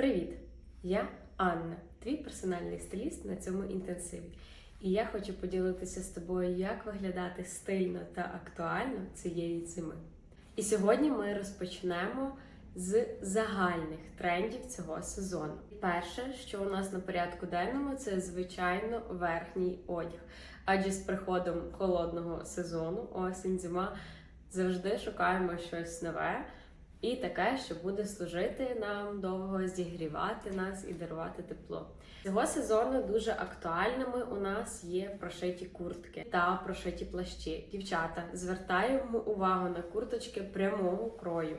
Привіт! Я Анна, твій персональний стиліст на цьому інтенсиві. І я хочу поділитися з тобою, як виглядати стильно та актуально цієї зими. І сьогодні ми розпочнемо з загальних трендів цього сезону. Перше, що у нас на порядку денному, це звичайно верхній одяг. Адже з приходом холодного сезону, осінь, зима, завжди шукаємо щось нове. І таке, що буде служити нам довго, зігрівати нас і дарувати тепло. Цього сезону дуже актуальними у нас є прошиті куртки та прошиті плащі. Дівчата, звертаємо увагу на курточки прямого крою,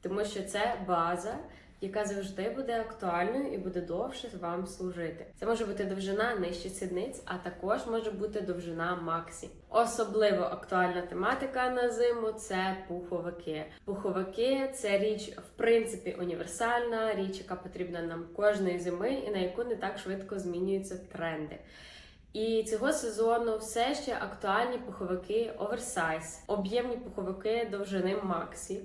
тому що це база, яка завжди буде актуальною і буде довше вам служити. Це може бути довжина нижче сідниць, а також може бути довжина максі. Особливо актуальна тематика на зиму це пуховики. Пуховики це річ в принципі універсальна, річ, яка потрібна нам кожної зими, і на яку не так швидко змінюються тренди. І цього сезону все ще актуальні пуховики оверсайз, об'ємні пуховики довжини Максі,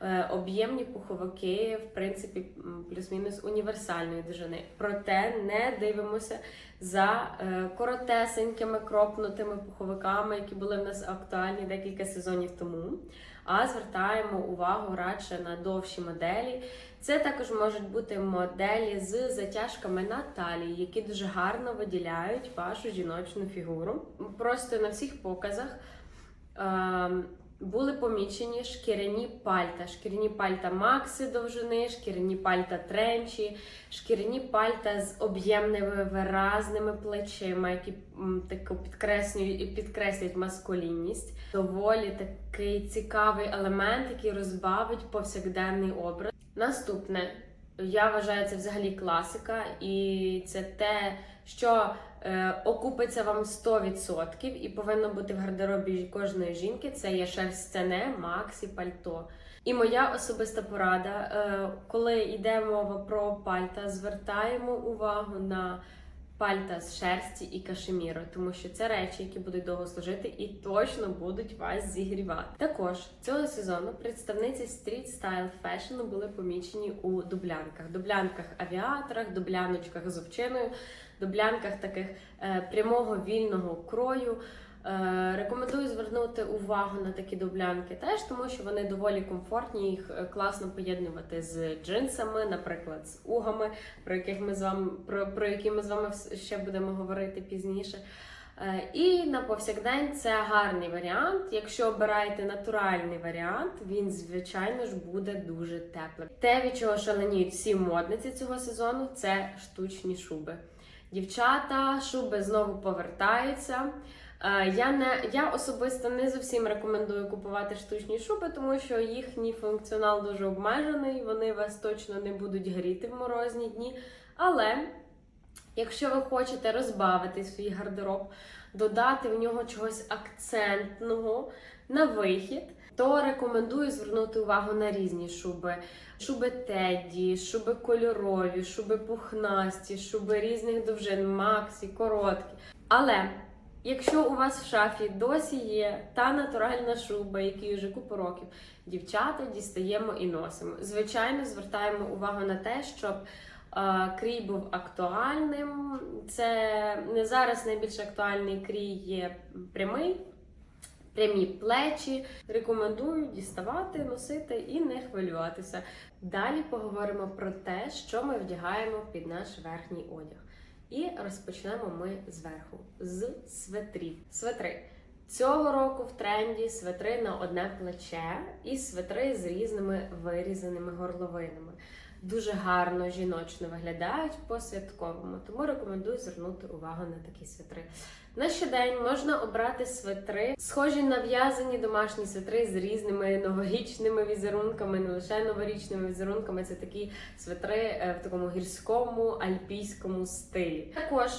е, об'ємні пуховики, в принципі, плюс-мінус універсальної довжини. Проте не дивимося за е, коротесенькими кропнутими пуховиками, які були в нас актуальні декілька сезонів тому. А звертаємо увагу радше на довші моделі. Це також можуть бути моделі з затяжками на талії, які дуже гарно виділяють вашу жіночну фігуру. Просто на всіх показах е, були помічені шкіряні пальта, шкіряні пальта макси довжини, шкіряні пальта тренчі, шкіряні пальта з об'ємними виразними плечима, які м, тако підкреслюють і підкреслюють маскулінність. Доволі такий цікавий елемент, який розбавить повсякденний образ. Наступне, я вважаю, це взагалі класика, і це те, що окупиться вам 100% і повинно бути в гардеробі кожної жінки. Це є шерстяне, максі, пальто. І моя особиста порада, е, коли йде мова про пальта, звертаємо увагу на пальта з шерсті і кашеміру, тому що це речі, які будуть довго служити і точно будуть вас зігрівати. Також цього сезону представниці стріт стайл фешену були помічені у дублянках, дублянках авіаторах, дубляночках з овчиною, дублянках таких е, прямого вільного крою. Е, Рекомендую звернути увагу на такі дублянки теж, тому що вони доволі комфортні, їх е, класно поєднувати з джинсами, наприклад, з угами, про яких ми з вами про, про які ми з вами ще будемо говорити пізніше. І на повсякдень це гарний варіант. Якщо обираєте натуральний варіант, він звичайно ж буде дуже теплим. Те, від чого шаленіють всі модниці цього сезону, це штучні шуби. Дівчата, шуби знову повертаються. Е, Я не я особисто не зовсім рекомендую купувати штучні шуби, тому що їхній функціонал дуже обмежений. Вони вас точно не будуть гріти в морозні дні. Але якщо ви хочете розбавити свій гардероб, додати в нього чогось акцентного на вихід, то рекомендую звернути увагу на різні шуби. Шуби тедді, шуби кольорові, шуби пухнасті, шуби різних довжин, максі, короткі. Але Якщо у вас в шафі досі є та натуральна шуба, якій вже купу років, дівчата дістаємо і носимо. Звичайно, звертаємо увагу на те, щоб е, крій був актуальним. Це не зараз найбільш актуальний крій є прямий. Прямі плечі рекомендую діставати, носити і не хвилюватися. Далі поговоримо про те, що ми вдягаємо під наш верхній одяг. І розпочнемо ми зверху з светрів. Светри. Цього року в тренді светри на одне плече і светри з різними вирізаними горловинами. Дуже гарно жіночно виглядають по святковому, тому рекомендую звернути увагу на такі светри. На щодень можна обрати свитри, схожі на в'язані домашні светри з різними новорічними візерунками, не лише новорічними візерунками. Це такі светри е, в такому гірському альпійському стилі. Також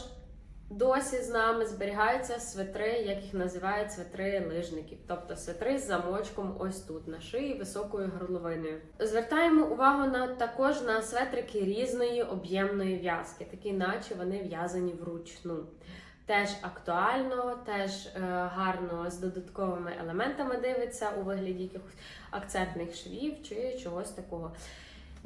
досі з нами зберігаються светри, як їх називають светри лижників, тобто светри з замочком ось тут на шиї високою горловиною. Звертаємо увагу на також на светрики різної об'ємної в'язки, такі наче вони в'язані вручну. Теж актуально, теж е, гарно з додатковими елементами дивиться у вигляді якихось акцентних швів чи чогось такого.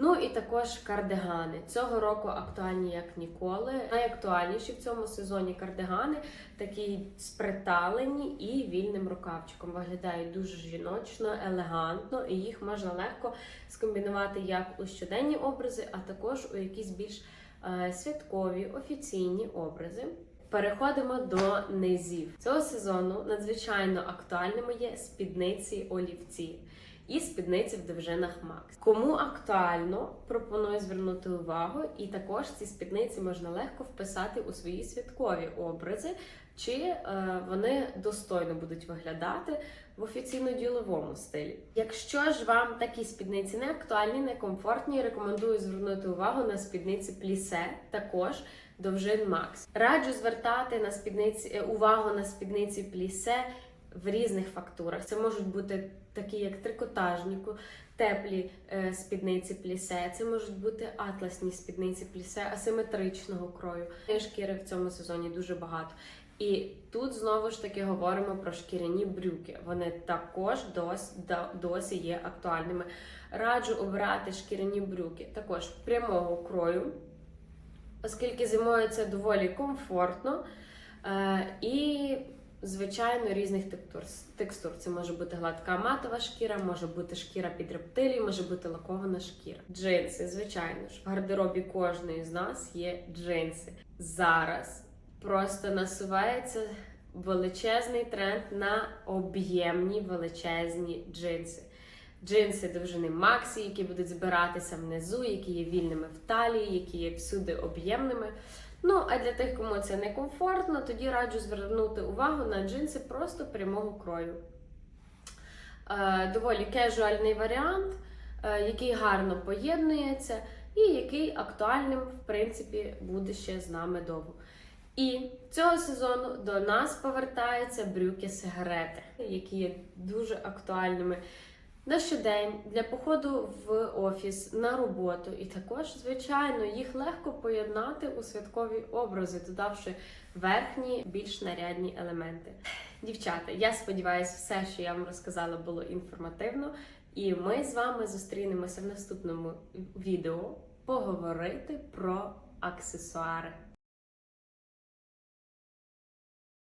Ну і також кардигани. Цього року актуальні як ніколи. Найактуальніші в цьому сезоні кардигани такі сприталені і вільним рукавчиком. Виглядають дуже жіночно, елегантно, і їх можна легко скомбінувати як у щоденні образи, а також у якісь більш е, святкові офіційні образи. Переходимо до низів цього сезону. Надзвичайно актуальними є спідниці олівці і спідниці в довжинах Макс. Кому актуально, пропоную звернути увагу, і також ці спідниці можна легко вписати у свої святкові образи, чи е, вони достойно будуть виглядати в офіційно-діловому стилі. Якщо ж вам такі спідниці не актуальні, не комфортні, рекомендую звернути увагу на спідниці плісе, також довжин Макс. Раджу звертати на спідниці е, увагу на спідниці плісе в різних фактурах. Це можуть бути такі, як трикотажніку, теплі е, спідниці плісе. Це можуть бути атласні спідниці плісе, асиметричного крою. Шкіри в цьому сезоні дуже багато. І тут знову ж таки говоримо про шкіряні брюки. Вони також досі, досі є актуальними. Раджу обирати шкіряні брюки також прямого крою, оскільки зимою це доволі комфортно. Е, і, звичайно, різних текстур. текстур. Це може бути гладка матова шкіра, може бути шкіра під рептилії, може бути лакована шкіра. Джинси, звичайно ж, в гардеробі кожної з нас є джинси. Зараз просто насувається величезний тренд на об'ємні величезні джинси. Джинси довжини Максі, які будуть збиратися внизу, які є вільними в талії, які є всюди об'ємними. Ну, а для тих, кому це не комфортно, тоді раджу звернути увагу на джинси просто прямого крою. Е, доволі кежуальний варіант, е, який гарно поєднується, і який актуальним, в принципі, буде ще з нами довго. І цього сезону до нас повертаються брюки-сигарети, які є дуже актуальними на щодень для походу в офіс на роботу. І також, звичайно, їх легко поєднати у святкові образи, додавши верхні, більш нарядні елементи. Дівчата, я сподіваюся, все, що я вам розказала, було інформативно. І ми з вами зустрінемося в наступному відео поговорити про аксесуари.